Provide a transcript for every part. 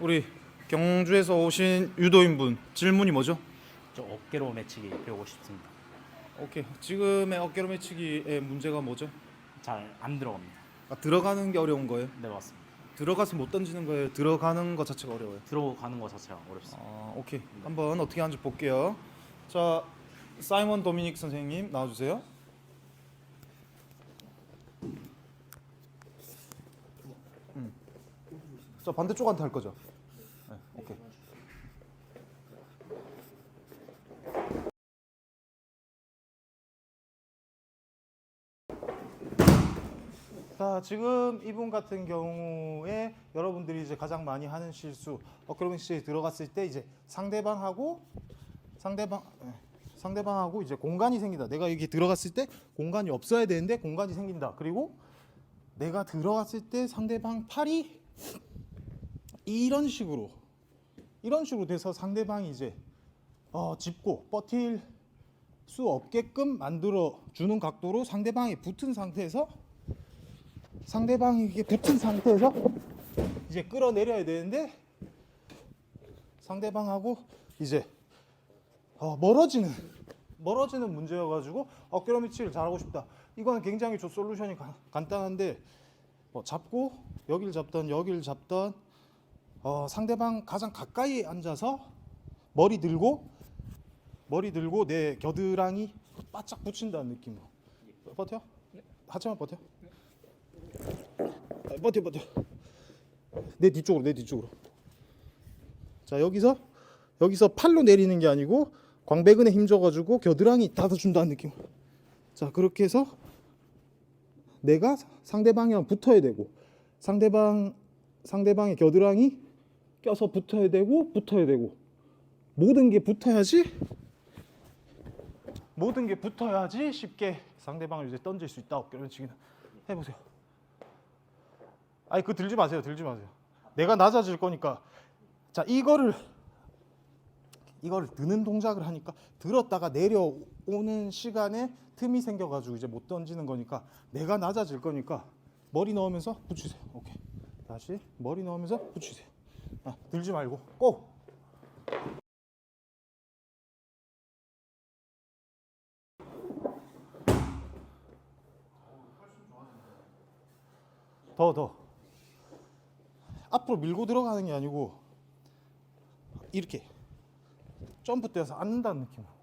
우리 경주에서 오신 유도인분 질문이 뭐죠? 저 어깨로 매치기 배우고 싶습니다. 오케이 지금의 어깨로 매치기의 문제가 뭐죠? 잘 안 들어갑니다. 아, 들어가는 게 어려운 거예요? 네 맞습니다. 들어가서 못 던지는 거예요? 들어가는 것 자체가 어려워요? 들어가는 것 자체가 어렵습니다. 아, 오케이 한번 어떻게 하는지 볼게요. 자 사이먼 도미닉 선생님 나와주세요. 음. 자 반대쪽한테 할 거죠? 네, 오케이. 자 지금 이분 같은 경우에 여러분들이 이제 가장 많이 하는 실수 어크로믹 시에 들어갔을 때 이제 상대방하고 상대방 예, 상대방하고 이제 공간이 생긴다. 내가 여기 들어갔을 때 공간이 없어야 되는데 공간이 생긴다. 그리고 내가 들어갔을 때 상대방 팔이 이런 식으로 이런 식으로 돼서 상대방이 이제 어, 짚고 버틸 수 없게끔 만들어 주는 각도로 상대방이 붙은 상태에서 상대방이 붙은 상태에서 이제 끌어내려야 되는데 상대방하고 이제 어, 멀어지는 멀어지는 문제여가지고 어깨로 미치를 잘하고 싶다. 이거는 굉장히 저 솔루션이 가- 간단한데 뭐 잡고 여기를 잡던 여기를 잡던 어, 상대방 가장 가까이 앉아서 머리 들고 머리 들고 내 겨드랑이 바짝 붙인다는 느낌으로 버텨? 하체만 버텨? 아, 버텨 버텨 내 뒤쪽으로 내 뒤쪽으로 자 여기서 여기서 팔로 내리는 게 아니고 광배근에 힘줘가지고 겨드랑이 닫아준다는 느낌 자 그렇게 해서 내가 상대방이랑 붙어야 되고 상대방 상대방의 겨드랑이 껴서 붙어야 되고 붙어야 되고. 모든 게 붙어야지. 모든 게 붙어야지 쉽게 상대방을 이제 던질 수 있다 어깨로 치기는 해보세요. 아니 그거 들지 마세요. 들지 마세요. 내가 낮아질 거니까. 자 이거를 이거를 드는 동작을 하니까 들었다가 내려오는 시간에 틈이 생겨가지고 이제 못 던지는 거니까 내가 낮아질 거니까 머리 넣으면서 붙이세요. 오케이. 다시 머리 넣으면서 붙이세요 아, 들지 말고 꼭 더, 더. 앞으로 밀고 들어가는 게 아니고 이렇게 점프 뛰어서 앉는다는 느낌으로.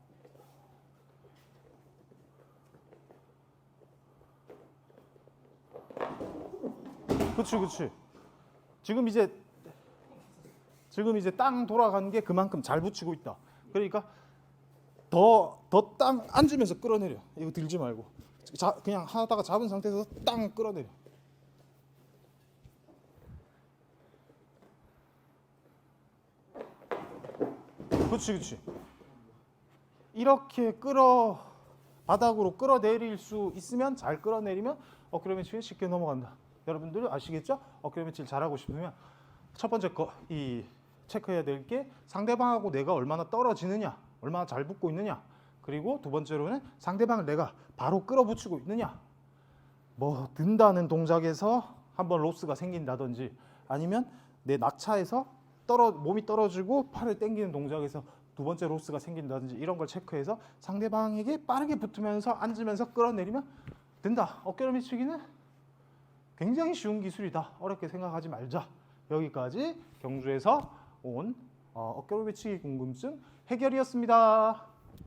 그렇지, 그렇지. 지금 이제 지금 이제 땅 돌아가는 게 그만큼 잘 붙이고 있다. 그러니까 더 더 땅 앉으면서 끌어내려. 이거 들지 말고. 자, 그냥 하다가 잡은 상태에서 땅 끌어내려. 그렇지, 그렇지. 이렇게 끌어 바닥으로 끌어내릴 수 있으면 잘 끌어내리면 어크로매치는 쉽게 넘어간다. 여러분들 아시겠죠? 어크로매치를 잘하고 싶으면 첫 번째 거 이 체크해야 될 게 상대방하고 내가 얼마나 떨어지느냐, 얼마나 잘 붙고 있느냐. 그리고 두 번째로는 상대방을 내가 바로 끌어붙이고 있느냐. 뭐 든다는 동작에서 한번 로스가 생긴다든지 아니면 내 낙차에서 떨어 몸이 떨어지고 팔을 당기는 동작에서 두 번째 로스가 생긴다든지 이런 걸 체크해서 상대방에게 빠르게 붙으면서 앉으면서 끌어내리면 된다. 어깨로 미치기는 굉장히 쉬운 기술이다. 어렵게 생각하지 말자. 여기까지 경주에서 온 어, 어깨로 미치기 궁금증 해결이었습니다.